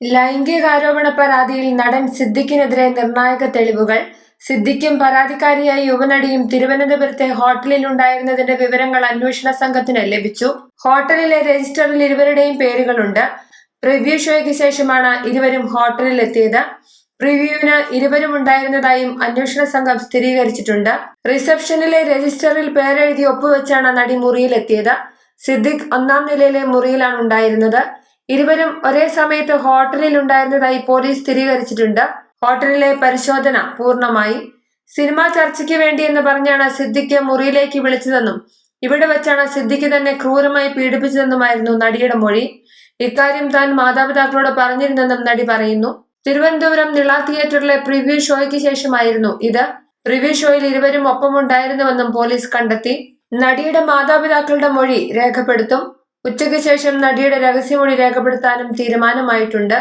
ലൈംഗികാരോപണ പരാതിയിൽ നടൻ സിദ്ദിഖിനെതിരെ നിർണായക തെളിവുകൾ. സിദ്ദിഖും പരാതിക്കാരിയായ യുവനടിയും തിരുവനന്തപുരത്തെ ഹോട്ടലിൽ ഉണ്ടായിരുന്നതിന്റെ വിവരങ്ങൾ അന്വേഷണ സംഘത്തിന് ലഭിച്ചു. ഹോട്ടലിലെ രജിസ്റ്ററിൽ ഇരുവരുടെയും പേരുകളുണ്ട്. പ്രിവ്യൂ ഷോയ്ക്ക് ശേഷമാണ് ഇരുവരും ഹോട്ടലിൽ എത്തിയത് പ്രിവ്യൂവിന് ഇരുവരും ഉണ്ടായിരുന്നതായും അന്വേഷണ സംഘം സ്ഥിരീകരിച്ചിട്ടുണ്ട്. റിസപ്ഷനിലെ രജിസ്റ്ററിൽ പേരെഴുതി ഒപ്പുവെച്ചാണ് നടി മുറിയിലെത്തിയത്. സിദ്ദിഖ് ഒന്നാം നിലയിലെ മുറിയിലാണ് ഉണ്ടായിരുന്നത്. ഇരുവരും ഒരേ സമയത്ത് ഹോട്ടലിൽ ഉണ്ടായിരുന്നതായി പോലീസ് സ്ഥിരീകരിച്ചിട്ടുണ്ട്. ഹോട്ടലിലെ പരിശോധന പൂർണമായി. സിനിമാ ചർച്ചയ്ക്ക് വേണ്ടി എന്ന് പറഞ്ഞാണ് സിദ്ദിഖ് മുറിയിലേക്ക് വിളിച്ചതെന്നും ഇവിടെ വെച്ചാണ് സിദ്ദിഖ് തന്നെ ക്രൂരമായി പീഡിപ്പിച്ചതെന്നുമായിരുന്നു നടിയുടെ മൊഴി. ഇക്കാര്യം താൻ മാതാപിതാക്കളോട് പറഞ്ഞിരുന്നെന്നും നടി പറയുന്നു. തിരുവനന്തപുരം നിള തിയേറ്ററിലെ പ്രിവ്യൂ ഷോയ്ക്ക് ശേഷമായിരുന്നു ഇത്. പ്രിവ്യൂ ഷോയിൽ ഇരുവരും ഒപ്പമുണ്ടായിരുന്നുവെന്നും പോലീസ് കണ്ടെത്തി. നടിയുടെ മാതാപിതാക്കളുടെ മൊഴി രേഖപ്പെടുത്തും. ഉച്ചയ്ക്ക് ശേഷം നടിയുടെ രഹസ്യമൊഴി രേഖപ്പെടുത്താനും തീരുമാനമായിട്ടുണ്ട്